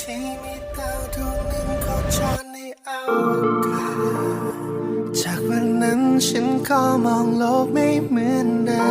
ที่มีดาวดวงหนึ่งโคจรในอวกาศจากวันนั้นฉันก็มองโลกไม่เหมือนเดิ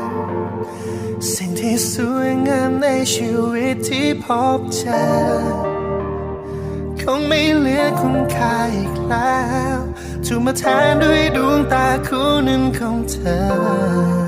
มสิ่งที่สวยงามในชีวิตที่พบเจอคงไม่เหลือคุณค่าอีกแล้วถูกมาแทนด้วยดวงตาคู่หนึ่งของเธอ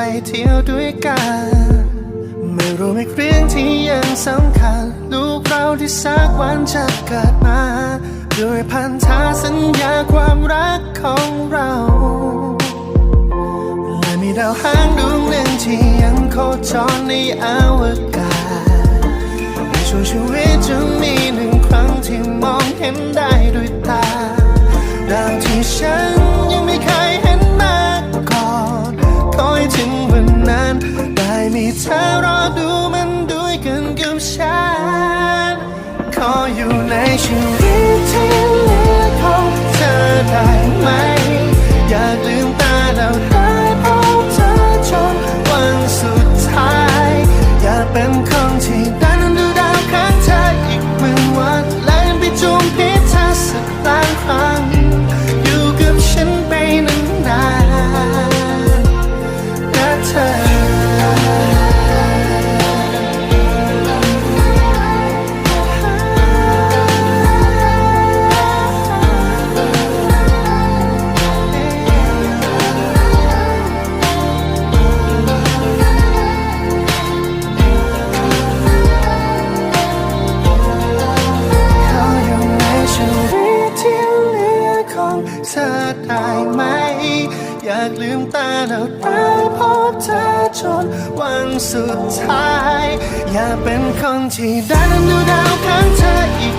ไปเที่ยวด้วยกัน ไม่รู้อีกเรื่องที่ยังสำคัญ ลูกเราที่สักวันจะเกิดมา ด้วยพันธาสัญญาความรักของเราและมีดาวหางดวงหนึ่งที่ยังโคจรในอวกาศในช่วงชีวิตจะมีหนึ่งครั้งที่มองเห็นได้ ฉัน ขออยู่ในชีวิตที่เหลือของเธอได้ไหม อยากลืมตาแล้วได้พบเธอจนวันสุดท้าย อยากเป็นคนที่ได้นั้นดูดาวข้างเธออีก